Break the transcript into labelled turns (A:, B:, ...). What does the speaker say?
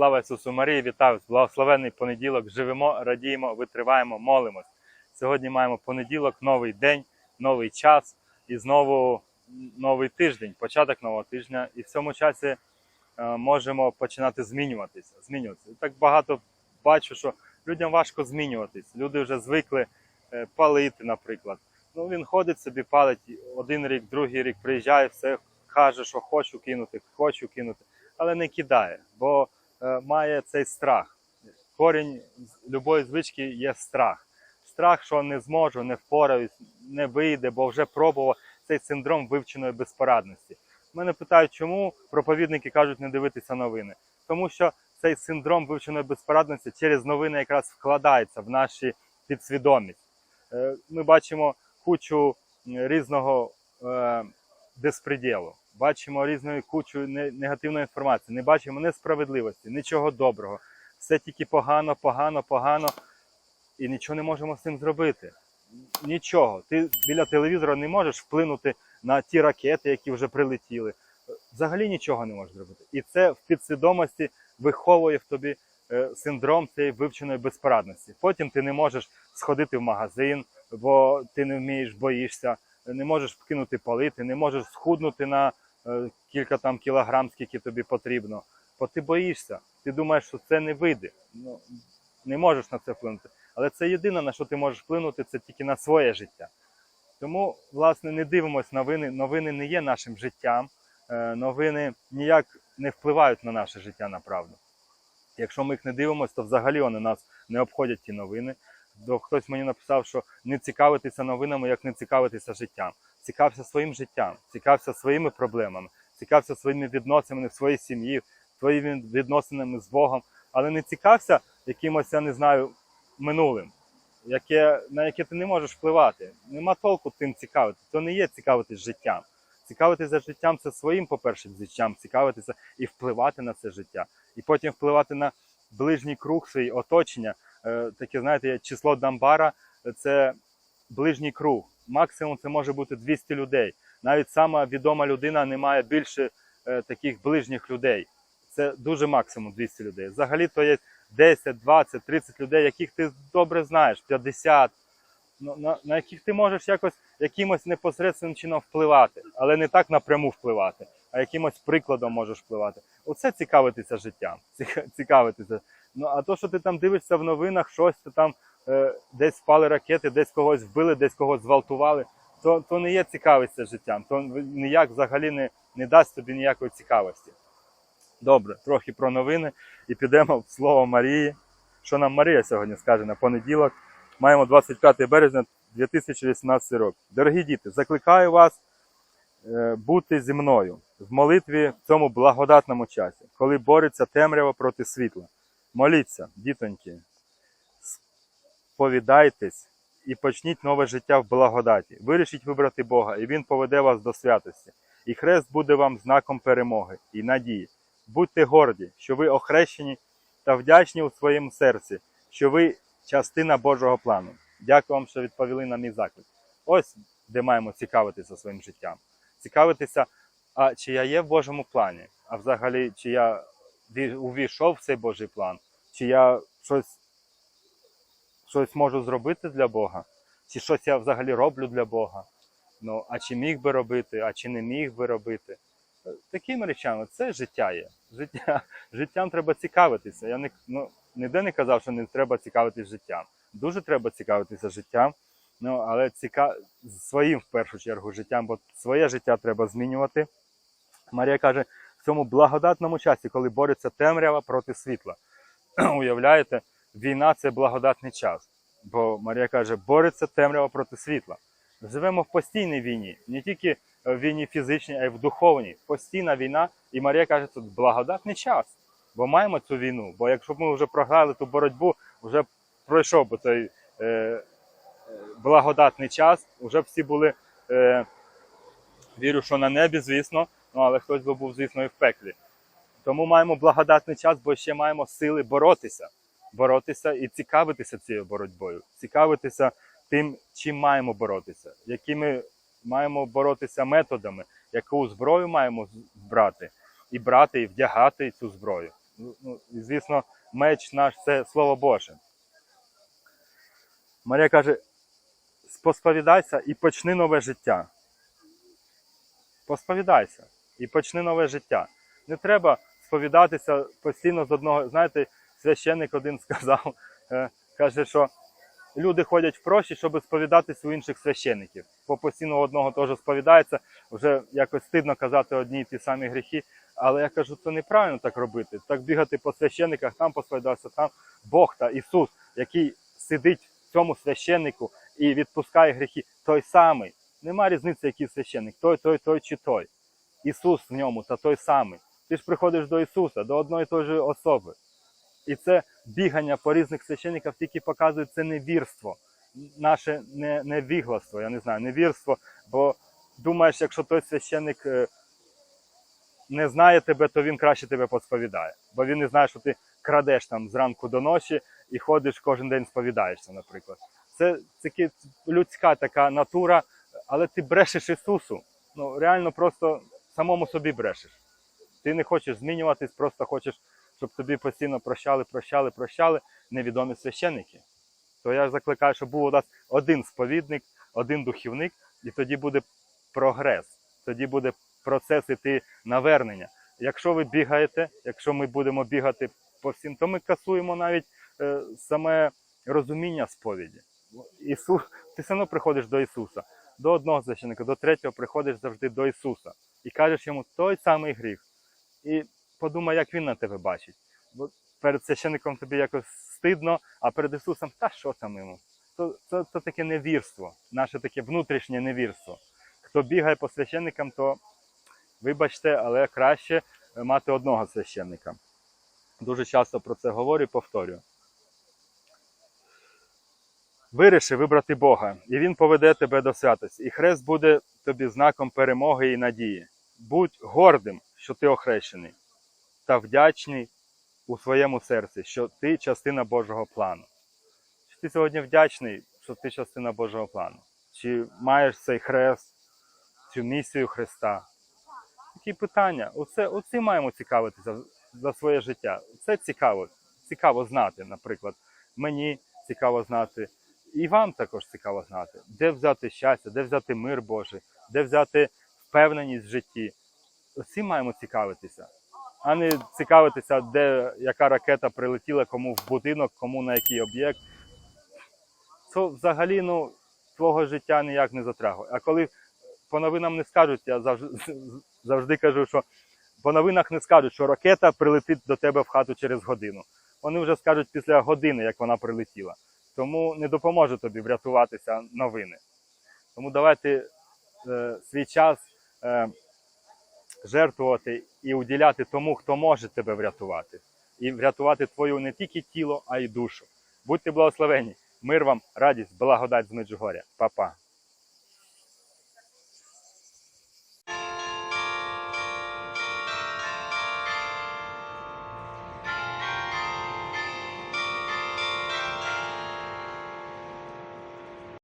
A: Слава Ісусу Марії, вітаю! Благословенний понеділок. Живемо, радіємо, витриваємо, молимось. Сьогодні маємо понеділок, новий день, новий час і знову новий тиждень, початок нового тижня. І в цьому часі е, можемо починати змінюватися. змінюватися. Так багато бачу, що людям важко змінюватись. Люди вже звикли е, палити, наприклад. Ну, він ходить собі, палить один рік, другий рік приїжджає, все каже, що хочу кинути, хочу кинути, але не кидає, бо має цей страх. Корінь любої звички є страх. Страх, що не зможу, не впораюсь, не вийде, бо вже пробував цей синдром вивченої безпорадності. Мене питають, чому проповідники кажуть не дивитися новини. Тому що цей синдром вивченої безпорадності через новини якраз вкладається в наші підсвідомість. Е, Ми бачимо кучу різного е, безпреділу, бачимо різну кучу негативної інформації, не бачимо несправедливості, нічого доброго. Все тільки погано, погано, погано, і нічого не можемо з цим зробити. Нічого. Ти біля телевізора не можеш вплинути на ті ракети, які вже прилетіли. Взагалі нічого не можеш зробити. І це в підсвідомості виховує в тобі е, синдром цієї вивченої безпорадності. Потім ти не можеш сходити в магазин, бо ти не вмієш, боїшся, не можеш вкинути палити, не можеш схуднути на кілька там кілограм, скільки тобі потрібно. Бо ти боїшся, ти думаєш, що це не вийде. Ну, не можеш на це вплинути. Але це єдине, на що ти можеш вплинути, це тільки на своє життя. Тому, власне, не дивимось новини. Новини не є нашим життям. Е, Новини ніяк не впливають на наше життя на правду. Якщо ми їх не дивимося, то взагалі вони нас не обходять ті новини. Хтось мені написав, що не цікавитися новинами, як не цікавитися життям. Цікався своїм життям, цікався своїми проблемами, цікався своїми відносинами в своїй сім'ї, своїми відносинами з Богом, але не цікався якимось, я не знаю, минулим, яке, на яке ти не можеш впливати. Нема толку тим цікавити. То не є цікавитись життям. Цікавитися життям це своїм, по-перше, життям, цікавитися і впливати на це життя. І потім впливати на ближній круг свій оточення. Е, таке, знаєте, число Дамбара це ближній круг. Максимум це може бути 200 людей. Навіть сама відома людина не має більше е, таких ближніх людей. Це дуже максимум 200 людей. Взагалі то є 10, 20, 30 людей, яких ти добре знаєш, 50, ну, на, на яких ти можеш якось якимось непосередним чином впливати, але не так напряму впливати, а якимось прикладом можеш впливати. Оце цікавитися життям. Цікавитися. Ну а то, що ти там дивишся в новинах, щось ти там десь впали ракети, десь когось вбили, десь когось зґвалтували, то, то не є цікавитися життям, то ніяк взагалі не, не дасть тобі ніякої цікавості. Добре, трохи про новини і підемо в слово Марії. Що нам Марія сьогодні скаже на понеділок? Маємо 25 березня 2018 рок. Дорогі діти, закликаю вас е, бути зі мною в молитві в цьому благодатному часі, коли бореться темрява проти світла. Моліться, дітоньки, сповідайтесь і почніть нове життя в благодаті. Вирішіть вибрати Бога, і Він поведе вас до святості. І хрест буде вам знаком перемоги і надії. Будьте горді, що ви охрещені та вдячні у своєму серці, що ви частина Божого плану. Дякую вам, що відповіли на мій заклик. Ось де маємо цікавитися своїм життям. Цікавитися, а чи я є в Божому плані, а взагалі, чи я увійшов в цей Божий план, чи я щось, щось можу зробити для Бога, чи щось я взагалі роблю для Бога. Ну, а чи міг би робити, а чи не міг би робити. Такими речами це життя є. Життя, життям треба цікавитися. Я не, ну, ніде не казав, що не треба цікавитись життям. Дуже треба цікавитися життям, ну, але ціка... своїм в першу чергу життям, бо своє життя треба змінювати. Марія каже, в цьому благодатному часі, коли бореться темрява проти світла. Уявляєте, війна це благодатний час. Бо Марія каже, бореться темрява проти світла. Живемо в постійній війні, не тільки в війні фізичній, а й в духовній. Постійна війна, і Марія каже, тут благодатний час. Бо маємо цю війну. Бо якщо б ми вже програли ту боротьбу, вже пройшов би той е, е, благодатний час, вже всі були, е, вірю, що на небі, звісно, ну але хтось би був, звісно, і в пеклі. Тому маємо благодатний час, бо ще маємо сили боротися. Боротися і цікавитися цією боротьбою, цікавитися тим, чим маємо боротися, якими маємо боротися методами, яку зброю маємо брати, і брати, і вдягати цю зброю. Ну, і, звісно, меч наш це Слово Боже. Марія каже: посповідайся і почни нове життя. Посповідайся і почни нове життя. Не треба сповідатися постійно з одного. Знаєте, священник один сказав, е, каже, що люди ходять в прощі, щоб сповідатися у інших священників. Бо постійно одного теж сповідається, вже якось стидно казати одні й ті самі гріхи. Але я кажу, це неправильно так робити. Так бігати по священниках, там посповідатися, там Бог та Ісус, який сидить в цьому священнику і відпускає гріхи, той самий. Нема різниці, який священник, той, той, той чи той. Ісус в ньому та той самий. Ти ж приходиш до Ісуса, до одної і тої ж особи. І це бігання по різних священниках тільки показує це невірство, наше не, невігластво, я не знаю, невірство. Бо думаєш, якщо той священник е, не знає тебе, то він краще тебе посповідає. Бо він не знає, що ти крадеш там зранку до ночі і ходиш кожен день сповідаєшся, наприклад. Це таки людська така натура, але ти брешеш Ісусу. Ну реально просто самому собі брешеш. Ти не хочеш змінюватись, просто хочеш, щоб тобі постійно прощали, прощали, прощали невідомі священники. То я закликаю, щоб був у нас один сповідник, один духівник, і тоді буде прогрес, тоді буде процес іти навернення. Якщо ви бігаєте, якщо ми будемо бігати по всім, то ми касуємо навіть е, саме розуміння сповіді. Ісус, ти все одно приходиш до Ісуса, до одного священника, до третього приходиш завжди до Ісуса і кажеш йому той самий гріх. І подумай, як він на тебе бачить. Бо перед священником тобі якось стидно, а перед Ісусом, та що там йому? То, це, це таке невірство, наше таке внутрішнє невірство. Хто бігає по священникам, то вибачте, але краще мати одного священника. Дуже часто про це говорю і повторюю. Виріши вибрати Бога, і Він поведе тебе до святості. І хрест буде тобі знаком перемоги і надії. Будь гордим, що ти охрещений, та вдячний у своєму серці, що ти частина Божого плану. Чи ти сьогодні вдячний, що ти частина Божого плану? Чи маєш цей хрест, цю місію Христа? Такі питання. Оце, оці маємо цікавитися за своє життя. Це цікаво. Цікаво знати, наприклад. Мені цікаво знати, і вам також цікаво знати, де взяти щастя, де взяти мир Божий, де взяти впевненість в житті. Оці маємо цікавитися, а не цікавитися, де яка ракета прилетіла, кому в будинок, кому на який об'єкт. Це взагалі ну, твого життя ніяк не затрагує. А коли по новинам не скажуть, я завжди, завжди кажу, що по новинах не скажуть, що ракета прилетить до тебе в хату через годину. Вони вже скажуть після години, як вона прилетіла. Тому не допоможе тобі врятуватися новини. Тому давайте е, свій час е, жертвувати і уділяти тому, хто може тебе врятувати. І врятувати твою не тільки тіло, а й душу. Будьте благословені. Мир вам, радість, благодать з Меджугоря. Па-па.